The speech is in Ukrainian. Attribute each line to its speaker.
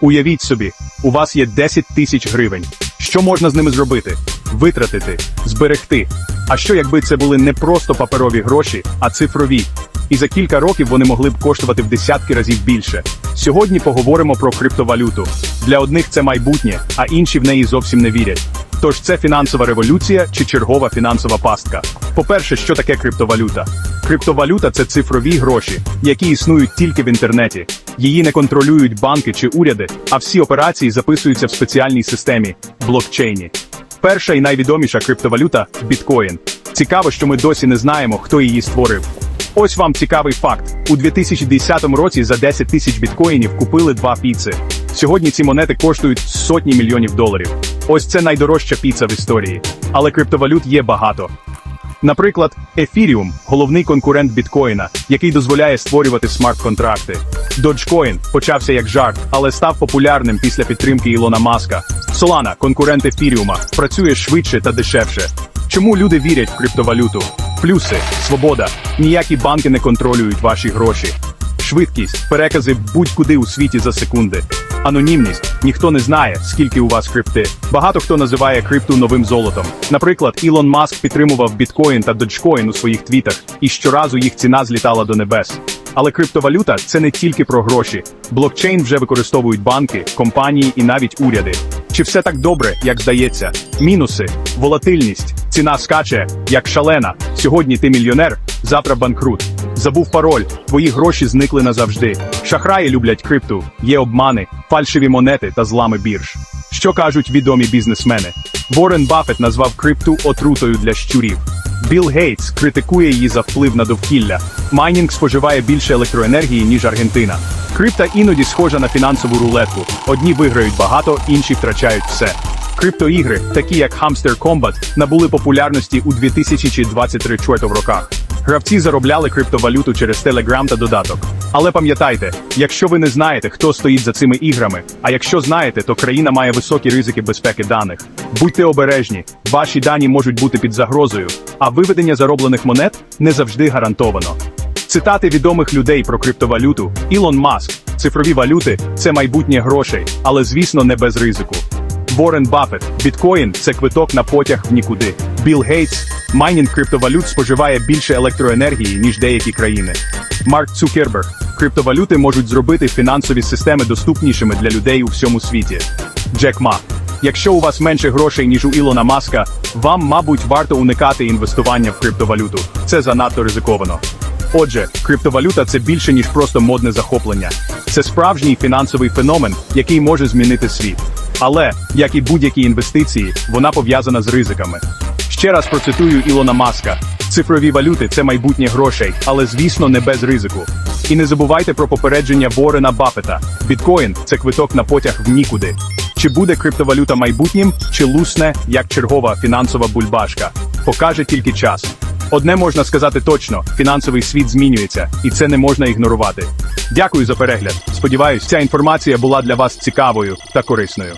Speaker 1: Уявіть собі, у вас є 10 тисяч гривень. Що можна з ними зробити? Витратити, зберегти. А що якби це були не просто паперові гроші, а цифрові? І за кілька років вони могли б коштувати в десятки разів більше. Сьогодні поговоримо про криптовалюту. Для одних це майбутнє, а інші в неї зовсім не вірять. Тож це фінансова революція чи чергова фінансова пастка. По-перше, що таке криптовалюта? Криптовалюта це цифрові гроші, які існують тільки в інтернеті. Її не контролюють банки чи уряди, а всі операції записуються в спеціальній системі блокчейні. Перша і найвідоміша криптовалюта біткоін. Цікаво, що ми досі не знаємо, хто її створив. Ось вам цікавий факт: у 2010 році за 10 тисяч біткоїнів купили два піци. Сьогодні ці монети коштують сотні мільйонів доларів. Ось це найдорожча піца в історії. Але криптовалют є багато. Наприклад, Ethereum – головний конкурент біткоїна, який дозволяє створювати смарт-контракти. Dogecoin почався як жарт, але став популярним після підтримки Ілона Маска. Solana – конкурент Ефіріума, працює швидше та дешевше. Чому люди вірять в криптовалюту? Плюси, свобода. Ніякі банки не контролюють ваші гроші. Швидкість, перекази будь-куди у світі за секунди. Анонімність. Ніхто не знає, скільки у вас крипти. Багато хто називає крипту новим золотом. Наприклад, Ілон Маск підтримував біткоін та доджкоін у своїх твітах, і щоразу їх ціна злітала до небес. Але криптовалюта це не тільки про гроші. Блокчейн вже використовують банки, компанії і навіть уряди. Чи все так добре, як здається? Мінуси, волатильність, ціна скаче, як шалена. Сьогодні ти мільйонер, завтра банкрут. Забув пароль, твої гроші зникли назавжди. Шахраї люблять крипту, є обмани, фальшиві монети та злами бірж. Що кажуть відомі бізнесмени? Ворен Баффет назвав крипту отрутою для щурів. Білл Гейтс критикує її за вплив на довкілля. Майнінг споживає більше електроенергії, ніж Аргентина. Крипта іноді схожа на фінансову рулетку. Одні виграють багато, інші втрачають все. Криптоігри, такі як Hamster Combat, набули популярності у 2023 роках. Гравці заробляли криптовалюту через Telegram та додаток. Але пам'ятайте, якщо ви не знаєте, хто стоїть за цими іграми, а якщо знаєте, то країна має високі ризики безпеки даних. Будьте обережні, ваші дані можуть бути під загрозою, а виведення зароблених монет не завжди гарантовано. Цитати відомих людей про криптовалюту Ілон Маск, цифрові валюти це майбутнє грошей, але звісно не без ризику. Ворен Баффет, біткоін це квиток на потяг в нікуди. Білл Гейтс, майнінг криптовалют споживає більше електроенергії, ніж деякі країни. Марк Цукерберг, криптовалюти можуть зробити фінансові системи доступнішими для людей у всьому світі. Джек Ма. Якщо у вас менше грошей, ніж у Ілона Маска, вам, мабуть, варто уникати інвестування в криптовалюту. Це занадто ризиковано. Отже, криптовалюта це більше, ніж просто модне захоплення. Це справжній фінансовий феномен, який може змінити світ. Але, як і будь-які інвестиції, вона пов'язана з ризиками. Ще раз процитую Ілона Маска: цифрові валюти це майбутнє грошей, але звісно не без ризику. І не забувайте про попередження Ворена Баффета. Біткоін це квиток на потяг в нікуди. Чи буде криптовалюта майбутнім, чи лусне, як чергова фінансова бульбашка? Покаже тільки час. Одне можна сказати точно: фінансовий світ змінюється, і це не можна ігнорувати. Дякую за перегляд. Сподіваюсь, ця інформація була для вас цікавою та корисною.